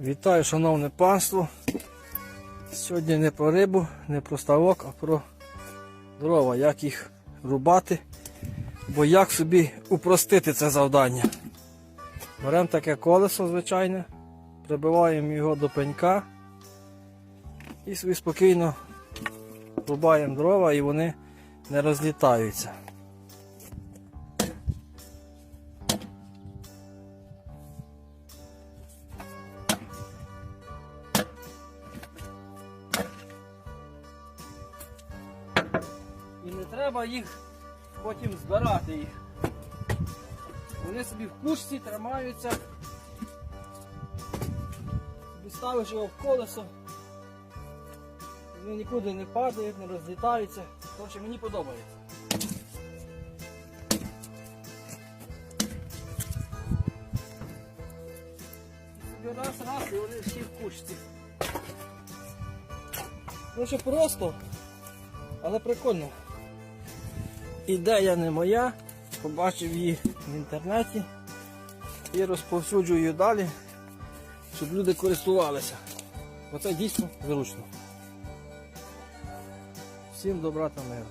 Вітаю, шановне панство. Сьогодні не про рибу, не про ставок, а про дрова, як їх рубати, бо як собі упростити це завдання. Беремо таке колесо звичайне, прибиваємо його до пенька і собі спокійно рубаємо дрова і вони не розлітаються. І не треба їх потім збирати їх. Вони собі в кушці тримаються. Собі ставиш його в колесо. Вони нікуди не падають, не розлітаються. Коротше, мені подобається. Раз, раз, і вони всі в кушці. Коротше, просто, але прикольно. Ідея не моя, побачив її в інтернеті і розповсюджую далі, щоб люди користувалися. Оце дійсно зручно. Всім добра та миру.